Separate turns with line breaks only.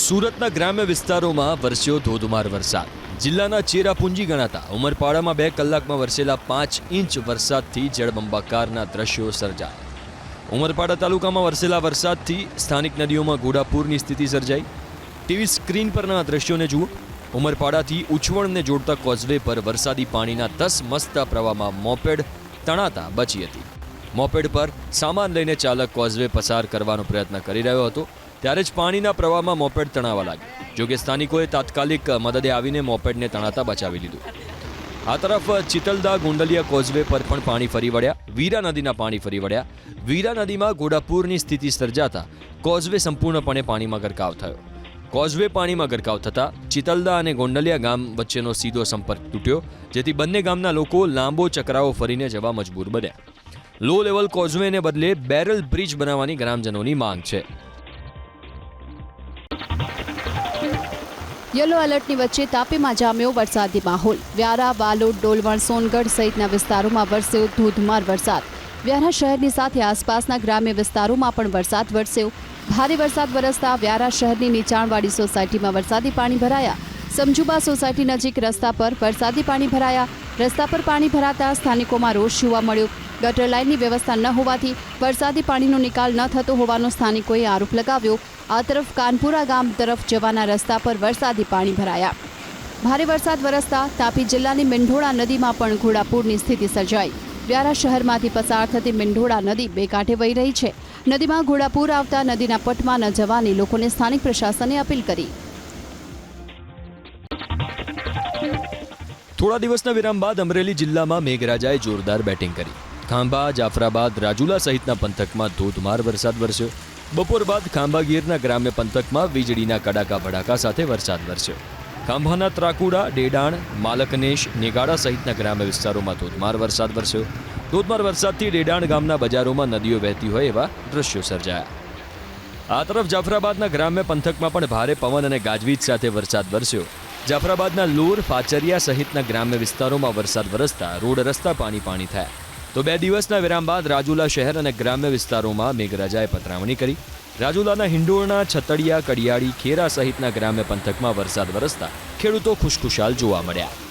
સુરતના ગ્રામ્ય વિસ્તારોમાં વરસ્યો ધોધમાર વરસાદ. જિલ્લાના ચેરાપુંજી ગણાતા ઉમરપાડામાં બે કલાકમાં વરસેલા પાંચ ઇંચ વરસાદથી જળબંબાકારના દ્રશ્યો સર્જાયા. ઉમરપાડા તાલુકામાં વરસેલા વરસાદથી સ્થાનિક નદીઓમાં ઘોડાપૂરની સ્થિતિ સર્જાઈ. ટીવી સ્ક્રીન પરના દ્રશ્યોને જુઓ. ઉમરપાડાથી ઉછવણને જોડતા કોઝવે પર વરસાદી પાણીના દસ મસ્તા પ્રવાહમાં મોપેડ તણાતા બચી હતી. મોપેડ પર સામાન લઈને ચાલક કોઝવે પસાર કરવાનો પ્રયત્ન કરી રહ્યો હતો. ત્યારે જ પાણીના પ્રવાહમાં મોપેડ તણાવા લાગ્યું. જોકે સ્થાનિકોએ તાત્કાલિક મદદે આવીને મોપેડને તણાતા બચાવી લીધું. આ તરફ ચિતલદા ગુંડલિયા કોઝવે પર પણ પાણી ફરી વળ્યા. વીરા નદીના પાણી ફરી વળ્યા. વીરા નદીમાં ઘોડાપૂરની સ્થિતિ સર્જાતા કોઝવે સંપૂર્ણપણે પાણીમાં ગરકાવ થયો. કોઝવે પાણીમાં ગરકાવ થતાં ચિતલદા અને ગોંડલિયા ગામ વચ્ચેનો સીધો સંપર્ક તૂટ્યો, જેથી બંને ગામના લોકો લાંબો ચકરાવો ફરીને જવા મજબૂર બન્યા. લો લેવલ કોઝવેને બદલે બેરલ બ્રિજ બનાવવાની ગ્રામજનોની માંગ છે.
યલો એલર્ટની વચ્ચે તાપીમાં જામ્યો વરસાદી માહોલ. વ્યારા, વાલોડ, ડોલવણ, સોનગઢ સહિતના વિસ્તારોમાં વરસ્યો ધોધમાર વરસાદ. વ્યારા શહેરની સાથે આસપાસના ગ્રામ્ય વિસ્તારોમાં પણ વરસાદ વરસ્યો. ભારે વરસાદ વરસતા વ્યારા શહેરની નીચાણવાળી સોસાયટીમાં વરસાદી પાણી ભરાયા. સમજુબા સોસાયટી નજીક રસ્તા પર વરસાદી પાણી ભરાયા. રસ્તા પર પાણી ભરાતા સ્થાનિકોમાં રોષ જોવા મળ્યો. ગટર લાઇનની વ્યવસ્થા ન હોવાથી વરસાદી પાણીનો નિકાલ ન થતો હોવાનો સ્થાનિકોએ આરોપ લગાવ્યો. આ તરફ કાનપુરા ગામ તરફ જવાના રસ્તા પર વરસાદી પાણી ભરાયા. ભારે વરસાદ વરસતા તાપી જિલ્લાની મીંઢોળા નદીમાં પણ ઘોડાપૂરની સ્થિતિ સર્જાઈ. વ્યારા શહેરમાંથી પસાર થતી મીંઢોળા નદી બે કાંઠે વહી રહી છે. નદીમાં ઘોડાપૂર આવતા નદીના પટમાં ન જવાની લોકોને સ્થાનિક પ્રશાસને અપીલ કરી.
થોડા દિવસના વિરામ બાદ અમરેલી જિલ્લામાં મેઘરાજાએ જોરદાર બેટિંગ કરી. ખાંભા, જાફરાબાદ, રાજુલા સહિતના પંથકમાં ધોધમાર વરસાદ વરસ્યો. બપોર બાદ ખાંભા ગીરના ગ્રામ્ય પંથકમાં વીજળીના કડાકા ભડાકા સાથે વરસાદ વરસ્યો. ખાંભાના ત્રાકુડા, ડેડાણ, માલકનેશ, નેગાડા સહિતના ગ્રામ્ય વિસ્તારોમાં ધોધમાર વરસાદ વરસ્યો. ધોધમાર વરસાદથી ડેડાણ ગામના બજારોમાં નદીઓ વહેતી હોય એવા દ્રશ્યો સર્જાયા. આ તરફ જાફરાબાદના ગ્રામ્ય પંથકમાં પણ ભારે પવન અને ગાજવીજ સાથે વરસાદ વરસ્યો. જાફરાબાદના લૂર ફાચરિયા સહિતના ગ્રામ્ય વિસ્તારોમાં વરસાદ વરસતા રોડ રસ્તા પાણી પાણી થયા. તો બે દિવસના વિરામ બાદ રાજુલા શહેર અને ગ્રામ્ય વિસ્તારોમાં મેઘરાજાએ પતરાવણી કરી. રાજુલાના હિંડોળના છતડિયા, કડિયાળી, ખેરા સહિતના ગ્રામ્ય પંથકમાં વરસાદ વરસતા ખેડૂતો ખુશખુશાલ જોવા મળ્યા.